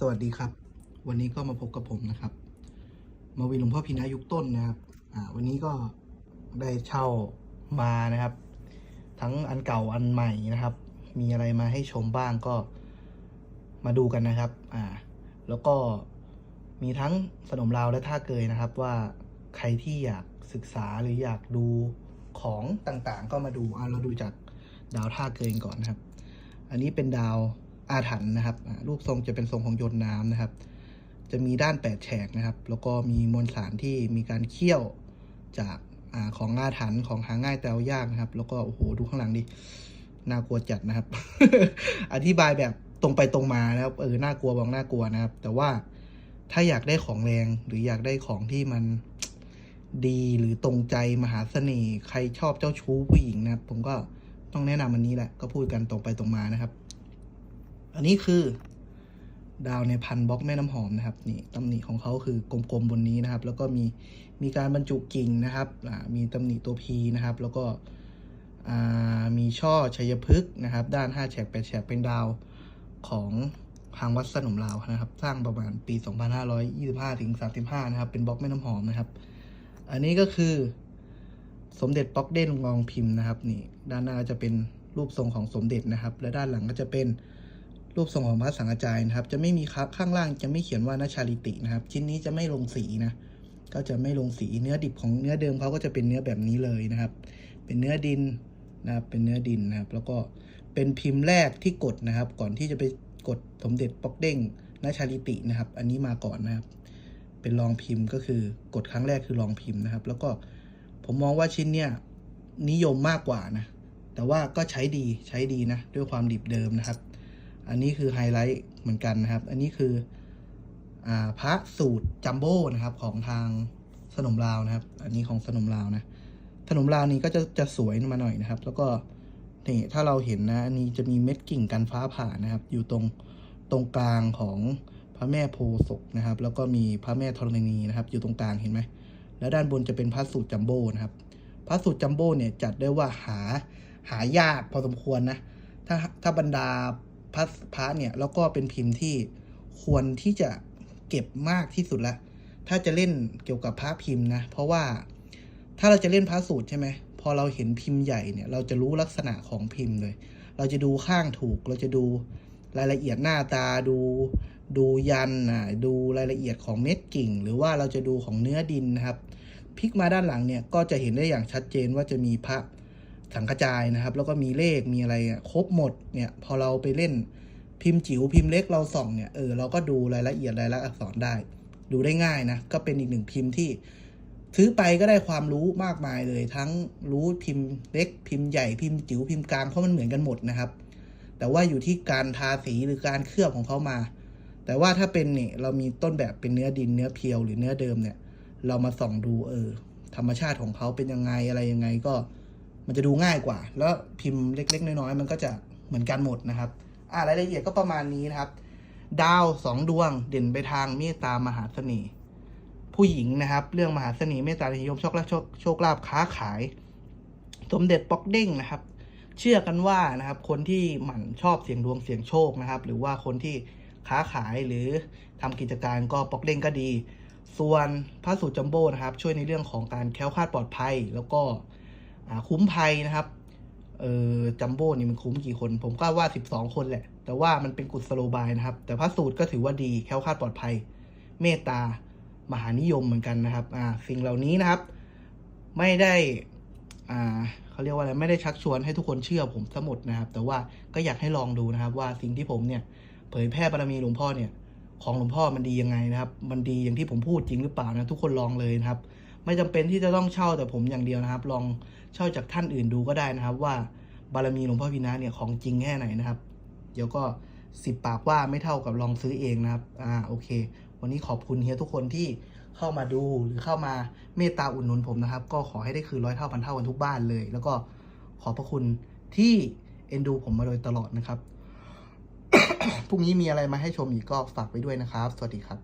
สวัสดีครับ วันนี้ก็มาพบกับผมนะครับ มาวินหลวงพ่อพินายุคต้นนะครับอ่าวันนี้ก็ได้เช่ามานะครับ ทั้งอันเก่าอันใหม่นะครับ มีอะไรมาให้ชมบ้างก็มาดูกันนะครับอ่าแล้วก็มีทั้งสนมลาวและท่าเกยนะครับ ว่าใครที่อยากศึกษาหรืออยากดูของต่างๆ ก็มาดูอ่าเราดูจากดาวท่าเกยก่อนนะครับ อันนี้เป็นดาว อาถรรพ์นะครับรูปทรงจะเป็นทรงของยนต์น้ำนะครับ จะมีด้านแปดแฉกนะครับ แล้วก็มีมวลสารที่มีการเคี่ยวจากอาของอาถรรพ์ของหาง่ายแต่เอายากนะครับ แล้วก็โอ้โหดูข้างหลังดิน่ากลัวจัดนะครับ อธิบายแบบตรงไปตรงมานะครับเออน่ากลัวบอกน่ากลัวนะครับ แต่ว่าถ้าอยากได้ของแรงหรืออยากได้ของที่มันดีหรือตรงใจมหาเสน่ห์ใครชอบเจ้าชู้ผู้หญิงนะครับ ผมก็ต้องแนะนำอันนี้แหละก็พูดกันตรงไปตรงมานะครับ อันนี้คือดาวในพันบล็อกแม่น้ำหอมนะครับนี่ตำหนิของเขาคือกลมๆบนนี้นะครับ แล้วก็มีมีการบรรจุกิ่งนะครับมีตำหนิตัวพีนะครับ แล้วก็มีช่อชัยพฤกษ์นะครับ ด้าน5แฉก8แฉกเป็นดาวของทางวัดสนมลาวนะครับ สร้างประมาณปี 2525ถึง35 นะครับ เป็นบล็อกแม่น้ำหอมนะครับ อันนี้ก็คือสมเด็จป๊อกเด้นงองพิมพ์นะครับนี่ด้านหน้าจะเป็นรูปทรงของสมเด็จนะครับ และด้านหลังก็จะเป็น รูปทรงของพระสังฆจายนะครับ จะไม่มีครับข้างล่างจะไม่เขียนว่านาชาลิตินะครับ ชิ้นนี้จะไม่ลงสีนะ ก็จะไม่ลงสีเนื้อดิบของเนื้อเดิมเขาก็จะเป็นเนื้อแบบนี้เลยนะครับ เป็นเนื้อดินนะครับ เป็นเนื้อดินนะครับ แล้วก็เป็นพิมพ์แรกที่กดนะครับ ก่อนที่จะไปกดสมเด็จปอกเด้งนาชาลิตินะครับ อันนี้มาก่อนนะครับ เป็นรองพิมพ์ก็คือกดครั้งแรกคือรองพิมพ์นะครับ แล้วก็ผมมองว่าชิ้นเนี้ยนิยมมากกว่านะ แต่ว่าก็ใช้ดีใช้ดีนะ ด้วยความดิบเดิมนะครับ อันนี้คือไฮไลท์เหมือนกันนะครับ อันนี้คืออพระสูตรจัมโบ้นะครับของทางสนมลาวนะครับ อันนี้ของสนมลาวนะสนมลาวนี้ก็จะจะสวยมาหน่อยนะครับ แล้วก็นี่ถ้าเราเห็นนะอันนี้จะมีเม็ดกิ่งกันฟ้าผ่านะครับ อยู่ตรงตรงกลางของพระแม่โพศกนะครับ แล้วก็มีพระแม่ธรณีนะครับ อยู่ตรงกลางเห็นไหมแล้วด้านบนจะเป็นพระสูตรจัมโบ้นะครับ พระสูตรจัมโบ้เนี่ยจัดได้ว่าหาหายากพอสมควรนะ ถ้าถ้าบรรดา พระพระเนี่ยแล้วก็เป็นพิมพ์ที่ควรที่จะเก็บมากที่สุดละถ้าจะเล่นเกี่ยวกับพระพิมพ์นะ เพราะว่าถ้าเราจะเล่นพระสูตรใช่ไหมพอเราเห็นพิมพ์ใหญ่เนี่ยเราจะรู้ลักษณะของพิมพ์เลย เราจะดูข้างถูก เราจะดูรายละเอียดหน้าตาดู ดูยันนะดูรายละเอียดของเม็ดกิ่ง หรือว่าเราจะดูของเนื้อดินนะครับพลิกมาด้านหลังเนี่ยก็จะเห็นได้อย่างชัดเจนว่าจะมีพระ สังกระจายนะครับ แล้วก็มีเลขมีอะไรครบหมดเนี่ยพอเราไปเล่นพิมพ์จิ๋วพิมพ์เล็กเราส่องเนี่ยเออเราก็ดูรายละเอียดรายละอักษรได้ ดูได้ง่ายนะ ก็เป็นอีกหนึ่งพิมพ์ที่ ซื้อไปก็ได้ความรู้มากมายเลย ทั้งรู้พิมพ์เล็กพิมพ์ใหญ่พิมพ์จิ๋วพิมพ์กลางเพราะมันเหมือนกันหมดนะครับ แต่ว่าอยู่ที่การทาสีหรือการเคลือบของเขามา แต่ว่าถ้าเป็นเนี่ยเรามีต้นแบบเป็นเนื้อดินเนื้อเพียวหรือเนื้อเดิมเนี่ย เรามาส่องดูเออ ธรรมชาติของเขาเป็นยังไงอะไรยังไงก็ มันจะดูง่ายกว่า แล้วพิมพ์เล็ก ๆ น้อยๆมันก็จะเหมือนกันหมดนะครับ อ่ารายละเอียดก็ประมาณนี้นะครับ ดาวสองดวงเด่นไปทางเมตตามหาเสน่ห์ผู้หญิงนะครับ เรื่องมหาเสน่ห์เมตตานิยมโชคลาภโชคลาภค้าขาย สมเด็จป๊อกเด้งนะครับ เชื่อกันว่านะครับ คนที่หมั่นชอบเสียงดวงเสียงโชคนะครับ หรือว่าคนที่ค้าขายหรือทำกิจการก็ป๊อกเด้งก็ดี ส่วนพระสูตรจัมโบ้นะครับ ช่วยในเรื่องของการแคล้วคลาดปลอดภัย แล้วก็ คุ้มภัยนะครับเออจัมโบ้นี่มันคุ้มกี่คน ผมก็ว่า 12 คนแหละ แต่ว่ามันเป็นกุศโลบายนะครับ แต่พระสูตรก็ถือว่าดีแค้วคาดปลอดภัย เมตตามหานิยมเหมือนกันนะครับอ่าสิ่งเหล่านี้นะครับ ไม่ได้อ่าเขาเรียกว่าอะไรไม่ได้ชักชวนให้ทุกคนเชื่อผมทั้งหมดนะครับ แต่ว่าก็อยากให้ลองดูนะครับ ว่าสิ่งที่ผมเนี่ย เผยแพร่บารมีหลวงพ่อเนี่ย ของหลวงพ่อมันดียังไงนะครับ มันดีอย่างที่ผมพูดจริงหรือเปล่านะทุกคนลองเลยนะครับ ไม่จำเป็นที่จะต้องเช่าแต่ผมอย่างเดียวนะครับ ลองเช่าจากท่านอื่นดูก็ได้นะครับ ว่าบารมีหลวงพ่อพินาเนี่ยของจริงแค่ไหนนะครับ เดี๋ยวก็สิบปากว่าไม่เท่ากับลองซื้อเองนะครับ อ่า โอเค วันนี้ขอบคุณเฮียทุกคนที่เข้ามาดูหรือเข้ามาเมตตาอุดหนุนผมนะครับ ก็ขอให้ได้คืนร้อยเท่าพันเท่ากันทุกบ้านเลย แล้วก็ขอบพระคุณที่เอ็นดูผมมาโดยตลอดนะครับ พรุ่งนี้มีอะไรมาให้ชมอีกก็ฝากไว้ด้วยนะครับ สวัสดีครับ